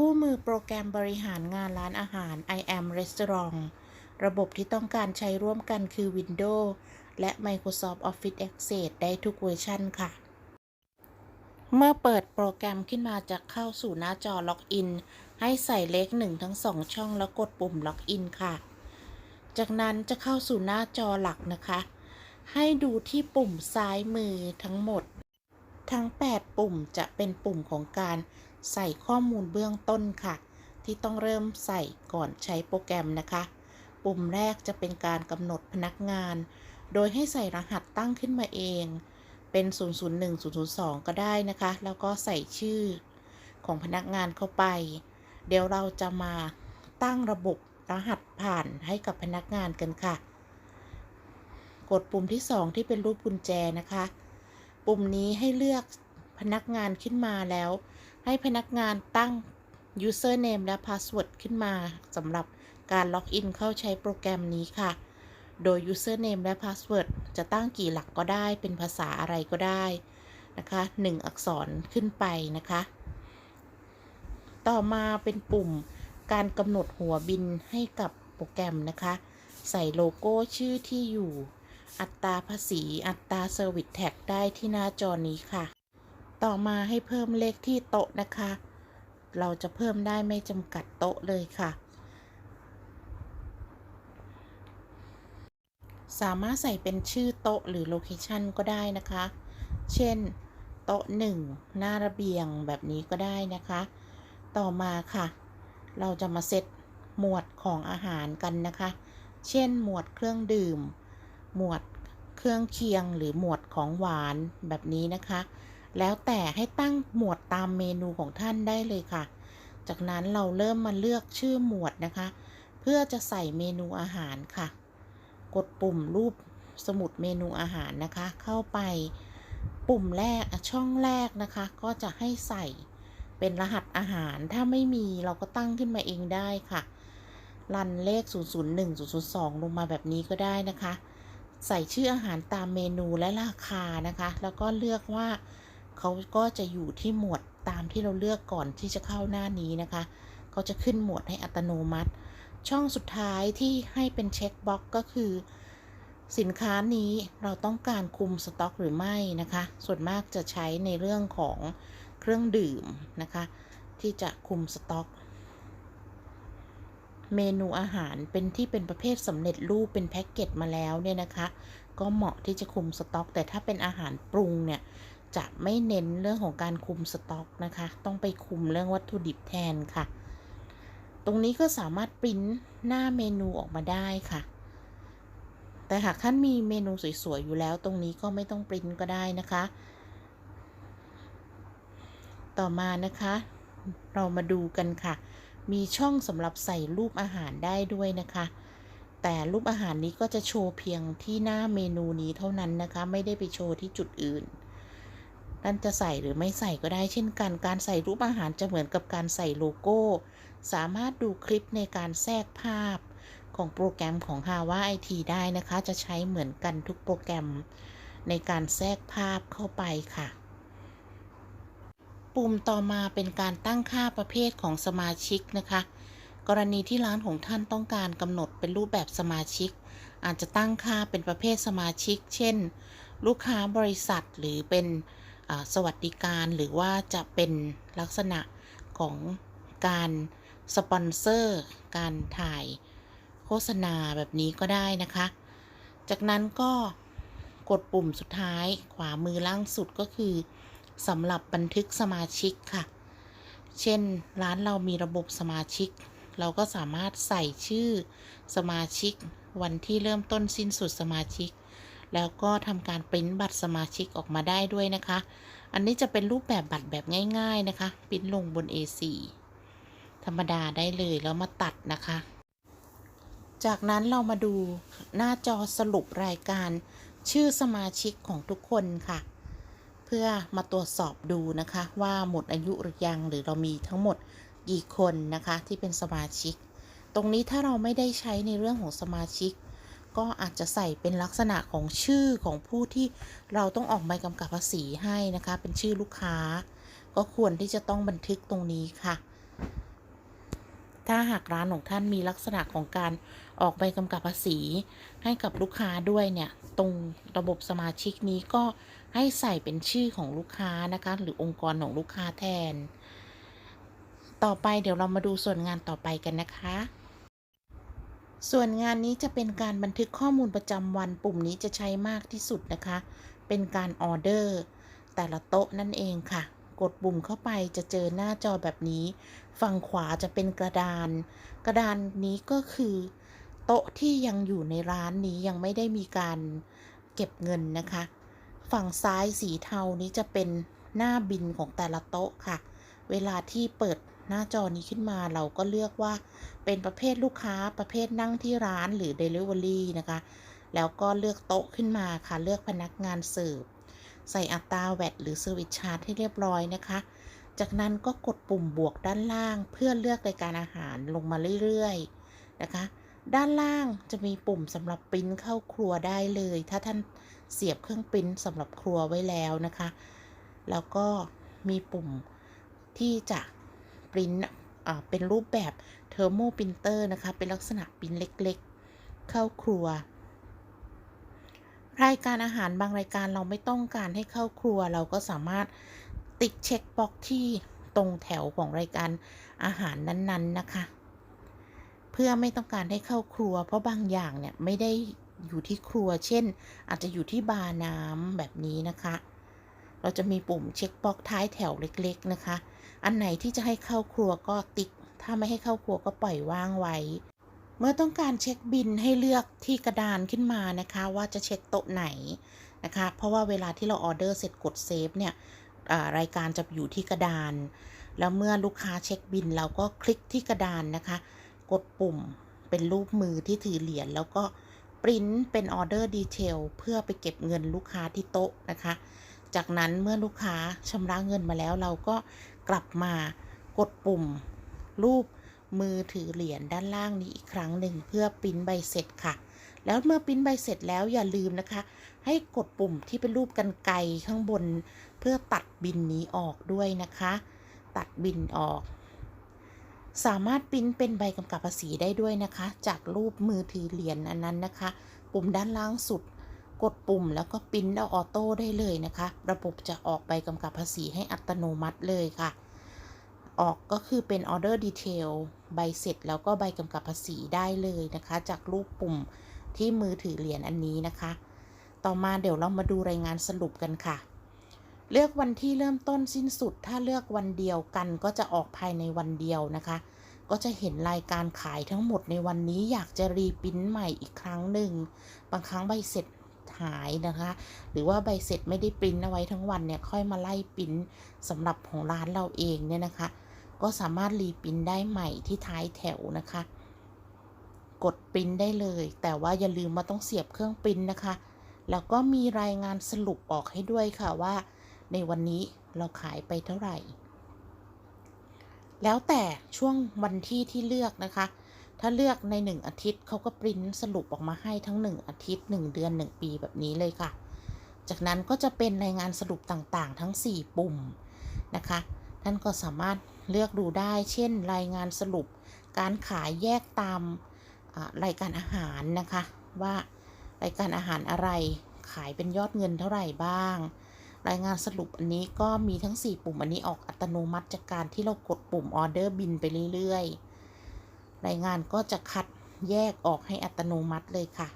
คู่มือโปรแกรมบริหารงานร้านอาหาร I am Restaurant ระบบที่ต้องการใช้ร่วมกันคือ Windows และ Microsoft Office Access ได้ทุกเวอร์ชันค่ะ เมื่อเปิดโปรแกรมขึ้นมาจะเข้าสู่หน้าจอล็อกอิน ให้ใส่เลขหนึ่งทั้งสองช่องแล้วกดปุ่มล็อกอินค่ะ จากนั้นจะเข้าสู่หน้าจอหลักนะคะ ให้ดูที่ปุ่มซ้ายมือทั้งหมด ทั้ง 8 ปุ่มจะเป็นปุ่มของการ ใส่ข้อมูลเบื้องต้นค่ะ ที่ต้องเริ่มใส่ก่อนใช้โปรแกรมนะคะ ปุ่มแรกจะเป็นการกำหนดพนักงาน โดยให้ใส่รหัสตั้งขึ้นมาเอง เป็น 001 002 ก็ได้นะคะ แล้วก็ใส่ชื่อของพนักงานเข้าไป เดี๋ยวเราจะมาตั้งระบบรหัสผ่านให้กับพนักงานกันค่ะ กดปุ่มที่ 2 ที่เป็นรูปกุญแจนะคะ ปุ่มนี้ให้เลือกพนักงานขึ้นมาแล้ว ให้พนักงานตั้ง username และ password ขึ้นมาสำหรับการล็อกอินเข้าใช้โปรแกรมนี้ค่ะ โดย username และ password จะตั้งกี่หลักก็ได้ เป็นภาษาอะไรก็ได้นะคะ 1 อักษรขึ้นไปนะคะ ต่อมาเป็นปุ่มการกำหนดหัวบินให้กับโปรแกรมนะคะ ใส่โลโก้ชื่อที่อยู่ อัตราภาษี อัตราเซอร์วิสแท็กได้ที่หน้าจอนี้ค่ะ ต่อมาให้เพิ่มเลขที่โต๊ะนะคะ เราจะเพิ่มได้ไม่จำกัดโต๊ะเลยค่ะ สามารถใส่เป็นชื่อโต๊ะหรือโลเคชันก็ได้นะคะ เช่น โต๊ะหนึ่งหน้าระเบียงแบบนี้ก็ได้นะคะ ต่อมาค่ะ เราจะมาเซตหมวดของอาหารกันนะคะ เช่น หมวดเครื่องดื่ม หมวดเครื่องเคียงหรือหมวดของหวานแบบนี้นะคะ แล้วแต่ให้ตั้งหมวดตามเมนูของท่านได้เลยค่ะ จากนั้นเราเริ่มมาเลือกชื่อหมวดนะคะ เพื่อจะใส่เมนูอาหารค่ะ กดปุ่มรูปสมุดเมนูอาหารนะคะ เข้าไปปุ่มแรกช่องแรกนะคะ ก็จะให้ใส่เป็นรหัสอาหารถ้าไม่มีเราก็ตั้งขึ้นมาเองได้ค่ะ รันเลข 001 002 ลงมาแบบนี้ก็ได้นะคะ ใส่ชื่ออาหารตามเมนูและราคานะคะ แล้วก็เลือกว่า เขาก็จะอยู่ที่หมวดตามที่เราเลือกก่อนที่จะเข้าหน้านี้นะคะเขาจะขึ้นหมวดให้อัตโนมัติ ช่องสุดท้ายที่ให้เป็นเช็คบ็อกก็คือ สินค้านี้เราต้องการคุมสต็อกหรือไม่นะคะ ส่วนมากจะใช้ในเรื่องของเครื่องดื่มนะคะ ที่จะคุมสต็อกเมนูอาหารเป็นที่เป็นประเภทสำเร็จรูปเป็นแพ็กเกจมาแล้วเนี่ยนะคะ ก็เหมาะที่จะคุมสต็อก แต่ถ้าเป็นอาหารปรุงเนี่ย จะไม่เน้นเรื่องของการคุมสต็อกนะคะ ต้องไปคุมเรื่องวัตถุดิบแทนค่ะ ตรงนี้ก็สามารถปริ้นหน้าเมนูออกมาได้ค่ะ แต่หากท่านมีเมนูสวยๆอยู่แล้ว ตรงนี้ก็ไม่ต้องปริ้นก็ได้นะคะ ต่อมานะคะ เรามาดูกันค่ะ มีช่องสำหรับใส่รูปอาหารได้ด้วยนะคะแต่รูปอาหารนี้ก็จะโชว์เพียงที่หน้าเมนูนี้เท่านั้นนะคะ ไม่ได้ไปโชว์ที่จุดอื่น ท่านจะใส่หรือไม่ใส่ก็ได้เช่นกัน การใส่รูปอาหารจะเหมือนกับการใส่โลโก้ สามารถดูคลิปในการแทรกภาพของโปรแกรมของ Hava IT ได้นะคะ จะใช้เหมือนกันทุกโปรแกรมในการแทรกภาพเข้าไปค่ะ ปุ่มต่อมาเป็นการตั้งค่าประเภทของสมาชิกนะคะ กรณีที่ร้านของท่านต้องการกำหนดเป็นรูปแบบสมาชิก อาจจะตั้งค่าเป็นประเภทสมาชิก เช่น ลูกค้าบริษัทหรือเป็น สวัสดิการหรือว่าจะเป็นลักษณะของการสปอนเซอร์ การถ่ายโฆษณาแบบนี้ก็ได้นะคะ จากนั้นก็กดปุ่มสุดท้ายขวามือล่างสุดก็คือสำหรับบันทึกสมาชิกค่ะ เช่นร้านเรามีระบบสมาชิก เราก็สามารถใส่ชื่อสมาชิก วันที่เริ่มต้นสิ้นสุดสมาชิก แล้วก็ทำการปริ้นบัตรสมาชิกออกมาได้ด้วยนะคะ อันนี้จะเป็นรูปแบบบัตรแบบง่าย ๆนะคะปริ้นลงบน A4 ธรรมดาได้เลยแล้วมาตัดนะคะ จากนั้นเรามาดูหน้าจอสรุปรายการชื่อสมาชิกของทุกคนค่ะ เพื่อมาตรวจสอบดูนะคะว่าหมดอายุหรือยังหรือเรามีทั้งหมดกี่คนนะคะที่เป็นสมาชิก ตรงนี้ถ้าเราไม่ได้ใช้ในเรื่องของสมาชิก ก็อาจจะใส่เป็นลักษณะของชื่อของผู้ที่เราต้องออกใบกำกับภาษีให้นะคะ เป็นชื่อลูกค้า ก็ควรที่จะต้องบันทึกตรงนี้ค่ะ ถ้าหากร้านของท่านมีลักษณะของการออกใบกำกับภาษี ให้กับลูกค้าด้วยเนี่ย ตรงระบบสมาชิกนี้ก็ให้ใส่เป็นชื่อของลูกค้านะคะ หรือองค์กรของลูกค้าแทน ต่อไปเดี๋ยวเรามาดูส่วนงานต่อไปกันนะคะ ส่วนงานนี้จะเป็นการบันทึกข้อมูลประจำวันปุ่มนี้จะใช้มากที่สุดนะคะ เป็นการออเดอร์ แต่ละโต๊ะนั่นเองค่ะ กดปุ่มเข้าไปจะเจอหน้าจอแบบนี้ ฝั่งขวาจะเป็นกระดาน กระดานนี้ก็คือ โต๊ะที่ยังอยู่ในร้านนี้ยังไม่ได้มีการเก็บเงินนะคะ ฝั่งซ้ายสีเทานี้จะเป็นหน้าบินของแต่ละโต๊ะค่ะ เวลาที่เปิด หน้าจอนี้ขึ้นมาเราก็เลือกว่าเป็นประเภทลูกค้าประเภทนั่งที่ร้านหรือ Delivery นะคะ แล้วก็เลือกโต๊ะขึ้นมาค่ะเลือกพนักงานเสิร์ฟใส่อัตราแวดหรือ Service Charge ให้เรียบร้อยนะคะ จากนั้นก็กดปุ่มบวกด้านล่างเพื่อเลือกรายการอาหารลงมาเรื่อยๆนะคะ ด้านล่างจะมีปุ่มสำหรับปริ้นเข้าครัวได้เลย ถ้าท่านเสียบเครื่องปริ้นสำหรับครัวไว้แล้วนะคะ แล้วก็มีปุ่มที่จะ ริ้นอ่าเป็นรูปแบบเทอร์โมปรินเตอร์นะคะ เป็นลักษณะปริ้นเล็กๆ เข้าครัว รายการอาหารบางรายการเราไม่ต้องการให้เข้าครัว เราก็สามารถติ๊กเช็คบ็อกที่ตรงแถวของรายการอาหารนั้นๆนะคะ เพื่อไม่ต้องการให้เข้าครัว เพราะบางอย่างเนี่ยไม่ได้อยู่ที่ครัว เช่น อาจจะอยู่ที่บาร์น้ำแบบนี้นะคะ เราจะมีปุ่มเช็คบ็อกท้ายแถวเล็ก ๆ นะคะ อันไหนที่จะให้เข้าครัวก็ติ๊ก ถ้าไม่ให้เข้าครัวก็ปล่อยว่างไว้ เมื่อต้องการเช็คบินให้เลือกที่กระดานขึ้นมานะคะ ว่าจะเช็คโต๊ะไหนนะคะ เพราะว่าเวลาที่เราออเดอร์เสร็จกดเซฟเนี่ยรายการจะอยู่ที่กระดาน แล้วเมื่อลูกค้าเช็คบินเราก็คลิกที่กระดานนะคะ กดปุ่มเป็นรูปมือที่ถือเหรียญแล้วก็ปริ้นเป็นออเดอร์ดีเทลเพื่อไปเก็บเงินลูกค้าที่โต๊ะนะคะ จากนั้นเมื่อลูกค้าชำระเงินมาแล้ว เราก็กลับมากดปุ่ม รูปมือถือเหรียญด้านล่างนี้อีกครั้งหนึ่งเพื่อปริ้นใบเสร็จค่ะ แล้วเมื่อปริ้นใบเสร็จแล้วอย่าลืมนะคะ ให้กดปุ่มที่เป็นรูปกันไกข้างบน เพื่อตัดบินนี้ออกด้วยนะคะ ตัดบินออก สามารถปริ้นเป็นใบกำกับภาษีได้ด้วยนะคะ จากรูปมือถือเหรียญอันนั้นนะคะ ปุ่มด้านล่างสุด กดปุ่มแล้วก็ปิ้นเอาออโต้ได้เลยนะคะ ระบบจะออกใบกำกับภาษีให้อัตโนมัติเลยค่ะ ออกก็คือเป็นออเดอร์ดีเทลใบเสร็จแล้วก็ใบกำกับภาษีได้เลยนะคะ จากรูปปุ่มที่มือถือเหรียญอันนี้นะคะ ต่อมาเดี๋ยวเรามาดูรายงานสรุปกันค่ะ เลือกวันที่เริ่มต้นสิ้นสุด ถ้าเลือกวันเดียวกันก็จะออกภายในวันเดียวนะคะ ก็จะเห็นรายการขายทั้งหมดในวันนี้อยากจะรีปิ้นใหม่อีกครั้งหนึ่ง บางครั้งใบเสร็จ หายนะคะ หรือว่าใบเสร็จไม่ได้ปริ้นเอาไว้ทั้งวันเนี่ยค่อยมาไล่ปริ้นสำหรับของร้านเราเองเนี่ยนะคะ ก็สามารถรีปริ้นได้ใหม่ที่ท้ายแถวนะคะ กดปริ้นได้เลย แต่ว่าอย่าลืมว่าต้องเสียบเครื่องปริ้นนะคะ แล้วก็มีรายงานสรุปออกให้ด้วยค่ะว่า ในวันนี้เราขายไปเท่าไหร่ แล้วแต่ช่วงวันที่ที่เลือกนะคะ ถ้าเลือกใน 1 อาทิตย์เขาก็ปริ้นสรุปออกมาให้ทั้ง 1 อาทิตย์ 1 เดือน 1 ปีแบบนี้เลยค่ะ จากนั้นก็จะเป็นรายงานสรุปต่างๆ ทั้ง 4 ปุ่มนะคะท่านก็สามารถเลือกดูได้ เช่น รายงานสรุป การขายแยกตามรายการอาหารนะคะ ว่ารายการอาหารอะไรขายเป็นยอดเงินเท่าไหร่บ้าง รายงานสรุปอันนี้ก็มีทั้ง 4 ปุ่มอันนี้ออกอัตโนมัติจากการที่เรากดปุ่มออเดอร์บินไปเรื่อยๆ รายงานก็จะคัดแยกออกให้อัตโนมัติเลยค่ะ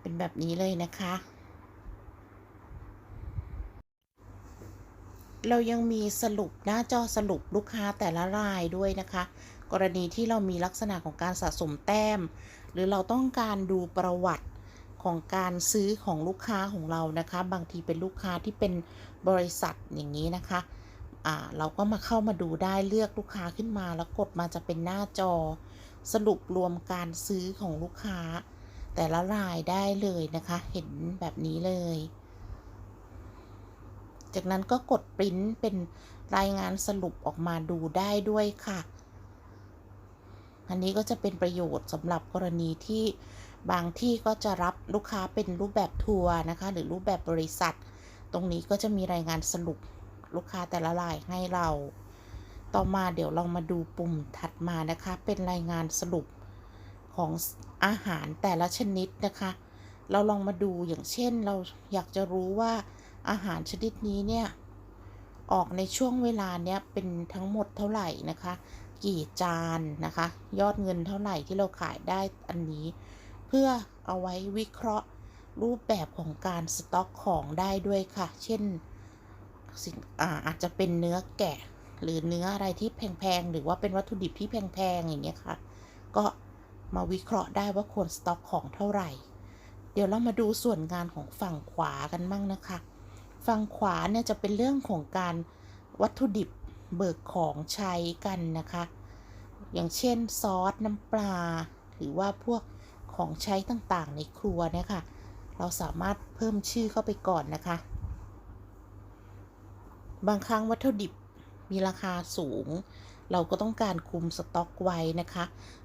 เป็นแบบนี้เลยนะคะ เรายังมีสรุปหน้าจอสรุปลูกค้าแต่ละรายด้วยนะคะ กรณีที่เรามีลักษณะของการสะสมแต้ม หรือเราต้องการดูประวัติ ของการซื้อของลูกค้าของเรานะคะ บางทีเป็นลูกค้าที่เป็นบริษัทอย่างนี้นะคะอ่าเราก็มาเข้ามาดูได้เลือกลูกค้าขึ้นมา แล้วกดมาจะเป็นหน้าจอ สรุปรวมการซื้อของลูกค้า แต่ละรายได้เลยนะคะ เห็นแบบนี้เลย จากนั้นก็กดปริ้นเป็นรายงานสรุปออกมาดูได้ด้วยค่ะ อันนี้ก็จะเป็นประโยชน์สำหรับกรณีที่ บางที่ก็จะรับลูกค้าเป็นรูปแบบทัวร์นะคะ หรือรูปแบบบริษัท ตรงนี้ก็จะมีรายงานสรุปลูกค้าแต่ละรายให้เรา ต่อมาเดี๋ยวเรามาดูปุ่มถัดมานะคะ เป็นรายงานสรุปของอาหารแต่ละชนิดนะคะ เราลองมาดูอย่างเช่นเราอยากจะรู้ว่าอาหารชนิดนี้เนี่ยออกในช่วงเวลาเนี้ยเป็นทั้งหมดเท่าไหร่นะคะ กี่จานนะคะ ยอดเงินเท่าไหร่ที่เราขายได้อันนี้ เพื่อเอาไว้วิเคราะห์รูปแบบของการสต็อกของได้ด้วยค่ะ เช่นอาอาจจะเป็นเนื้อแกะ หรือเนื้ออะไรที่แพงๆ หรือว่าเป็นวัตถุดิบที่แพงๆ อย่างเงี้ยค่ะ ก็มาวิเคราะห์ได้ว่าควรสต็อกของเท่าไหร่ เดี๋ยวเรามาดูส่วนงานของฝั่งขวากันบ้างนะคะ ฝั่งขวาเนี่ยจะเป็นเรื่องของการวัตถุดิบเบิกของใช้กันนะคะ อย่างเช่นซอสน้ำปลา หรือว่าพวก ของใช้ต่างๆ ในครัวเนี่ยค่ะ เราสามารถเพิ่มชื่อเข้าไปก่อนนะคะ บางครั้งวัตถุดิบมีราคาสูง เราก็ต้องการคุมสต็อกไว้นะคะ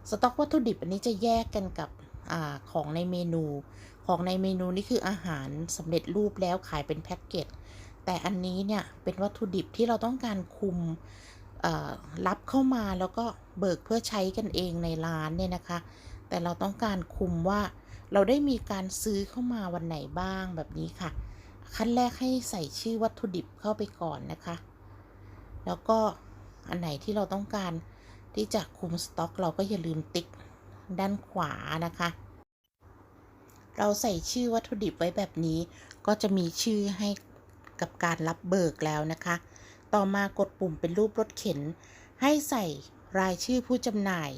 สต็อกวัตถุดิบอันนี้จะแยกกันกับอของในเมนู ของในเมนูนี่คืออาหารสำเร็จรูปแล้วขายเป็นแพ็กเกจ แต่อันนี้เนี่ยเป็นวัตถุดิบที่เราต้องการคุมรับเข้ามาแล้วก็เบิกเพื่อใช้กันเองในร้านเนี่ยนะคะ แต่เราต้องการคุมว่าเราได้มีการซื้อเข้ามาวันไหนบ้างแบบนี้ค่ะ ขั้นแรกให้ใส่ชื่อวัตถุดิบเข้าไปก่อนนะคะ แล้วก็อันไหนที่เราต้องการที่จะคุมสต็อกเราก็อย่าลืมติ๊กด้านขวานะคะ เราใส่ชื่อวัตถุดิบไว้แบบนี้ ก็จะมีชื่อให้กับการรับเบิกแล้วนะคะ ต่อมากดปุ่มเป็นรูปรถเข็น ให้ใส่รายชื่อผู้จำหน่าย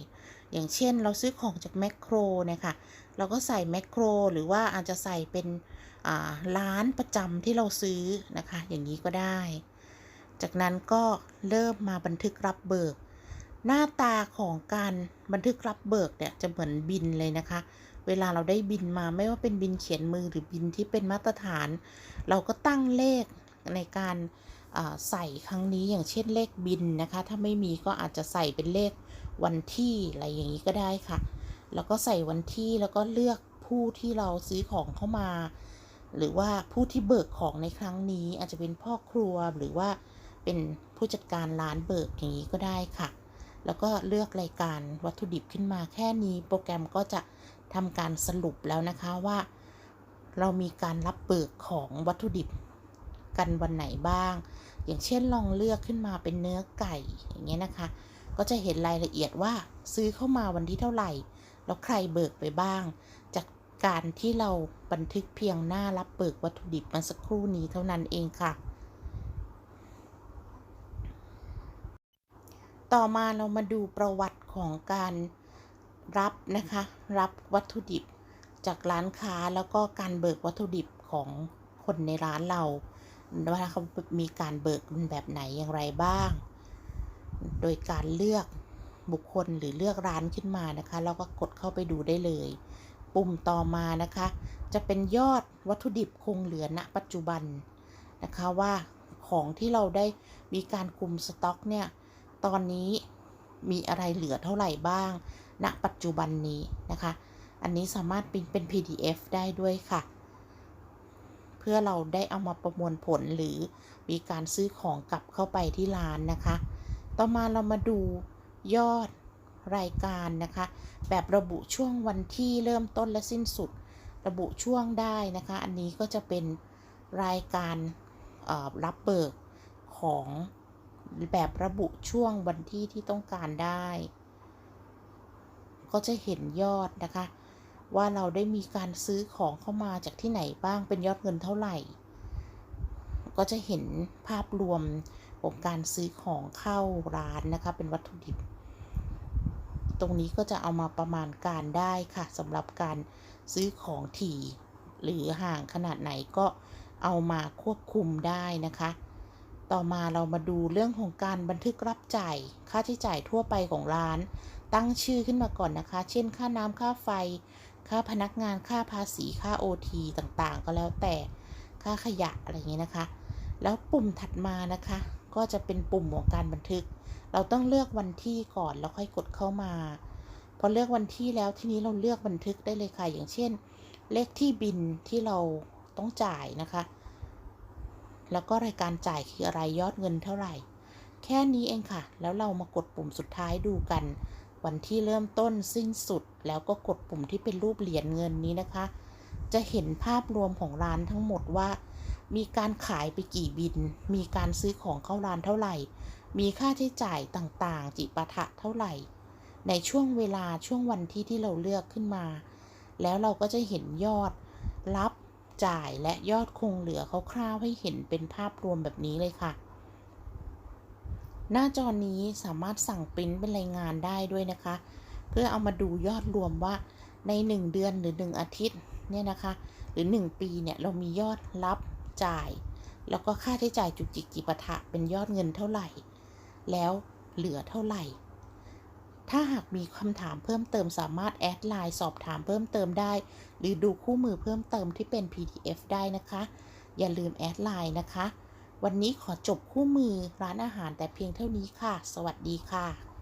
อย่างเช่นเราซื้อของจากแมคโครนะคะเราก็ใส่แมคโครหรือว่าอาจจะใส่เป็นร้านประจำที่เราซื้อนะคะ อย่างนี้ก็ได้ จากนั้นก็เริ่มมาบันทึกรับเบิก หน้าตาของการบันทึกรับเบิกเนี่ยจะเหมือนบินเลยนะคะ เวลาเราได้บินมาไม่ว่าเป็นบินเขียนมือหรือบินที่เป็นมาตรฐาน เราก็ตั้งเลขในการใส่ครั้งนี้อย่างเช่นเลขบินนะคะ ถ้าไม่มีก็อาจจะใส่เป็นเลข วันที่อะไรอย่างนี้ก็ได้ค่ะ แล้วก็ใส่วันที่แล้วก็เลือกผู้ที่เราซื้อของเข้ามา หรือว่าผู้ที่เบิกของในครั้งนี้อาจจะเป็นพ่อครัวหรือว่าเป็นผู้จัดการร้านเบิกอย่างนี้ก็ได้ค่ะ แล้วก็เลือกรายการวัตถุดิบขึ้นมาแค่นี้ โปรแกรมก็จะทำการสรุปแล้วนะคะว่า เรามีการรับเบิกของวัตถุดิบกันวันไหนบ้าง อย่างเช่นลองเลือกขึ้นมาเป็นเนื้อไก่อย่างเงี้ยนะคะ ก็จะเห็นรายละเอียดว่าซื้อเข้ามาวันที่เท่าไหร่ แล้วใครเบิกไปบ้าง จากการที่เราบันทึกเพียงหน้ารับเบิกวัตถุดิบมาสักครู่นี้เท่านั้นเองค่ะ ต่อมาเรามาดูประวัติของการรับนะคะ รับวัตถุดิบจากร้านค้าแล้วก็การเบิกวัตถุดิบของคนในร้านเราว่าเขามีการเบิกแบบไหนอย่างไรบ้าง โดยการเลือกบุคคลหรือเลือกร้านขึ้นมานะคะแล้วก็กดเข้าไปดูได้เลย ปุ่มต่อมานะคะ จะเป็นยอดวัตถุดิบคงเหลือณปัจจุบันนะคะว่าของที่เราได้มีการคุมสต็อกเนี่ย ตอนนี้มีอะไรเหลือเท่าไหร่บ้าง ณ ปัจจุบันนี้นะคะ อันนี้สามารถเป็นเป็น PDF ได้ด้วยค่ะ เพื่อเราได้เอามาประมวลผลหรือมีการซื้อของกลับเข้าไปที่ร้านนะคะ ต่อมาเรามาดูยอดรายการนะคะ แบบระบุช่วงวันที่เริ่มต้นและสิ้นสุด ระบุช่วงได้นะคะ อันนี้ก็จะเป็นรายการรับเบิกของแบบระบุช่วงวันที่ที่ต้องการได้ ก็จะเห็นยอดนะคะ ว่าเราได้มีการซื้อของเข้ามาจากที่ไหนบ้างเป็นยอดเงินเท่าไหร่ ก็จะเห็นภาพรวม ของการซื้อของเข้าร้านนะคะ เป็นวัตถุดิบ ตรงนี้ก็จะเอามาประมาณการได้ค่ะสำหรับการซื้อของถี่ หรือห่างขนาดไหนก็เอามาควบคุมได้นะคะ ต่อมาเรามาดูเรื่องของการบันทึกรับจ่ายค่าใช้จ่ายทั่วไปของร้าน ตั้งชื่อขึ้นมาก่อนนะคะ เช่น ค่าน้ำค่าไฟ ค่าพนักงานค่าภาษีค่า OT ต่างๆ ก็แล้วแต่ค่าขยะอะไรอย่างนี้นะคะ แล้วปุ่มถัดมานะคะ ก็จะเป็นปุ่มของการบันทึก เราต้องเลือกวันที่ก่อนแล้วค่อยกดเข้ามา พอเลือกวันที่แล้วทีนี้เราเลือกบันทึกได้เลยค่ะ อย่างเช่น เลขที่บินที่เราต้องจ่ายนะคะ แล้วก็รายการจ่ายคืออะไรยอดเงินเท่าไหร่ แค่นี้เองค่ะ แล้วเรามากดปุ่มสุดท้ายดูกัน วันที่เริ่มต้นสิ้นสุด แล้วก็กดปุ่มที่เป็นรูปเหรียญเงินนี้นะคะ จะเห็นภาพรวมของร้านทั้งหมดว่า มีการขายไปกี่บิน มีการซื้อของเข้าร้านเท่าไหร่ มีค่าใช้จ่ายต่างๆ จิปาถะเท่าไหร่ ในช่วงเวลาช่วงวันที่ที่เราเลือกขึ้นมา แล้วเราก็จะเห็นยอดรับจ่ายและยอดคงเหลือคร่าวๆให้เห็นเป็นภาพรวมแบบนี้เลยค่ะ หน้าจอนี้สามารถสั่งปริ้นเป็นรายงานได้ด้วยนะคะ เพื่อเอามาดูยอดรวมว่าใน 1 เดือนหรือ 1 อาทิตย์เนี่ยนะคะ หรือ 1 ปีเนี่ยเรามียอดรับ จ่าย แล้วก็ค่าใช้จ่ายจุกจิกจิปาถะเป็นยอดเงินเท่าไหร่ แล้วเหลือเท่าไหร่ ถ้าหากมีคำถามเพิ่มเติมสามารถแอดไลน์สอบถามเพิ่มเติมได้ หรือดูคู่มือเพิ่มเติมที่เป็น PDF ได้นะคะ อย่าลืมแอดไลน์นะคะ วันนี้ขอจบคู่มือร้านอาหารแต่เพียงเท่านี้ค่ะ สวัสดีค่ะ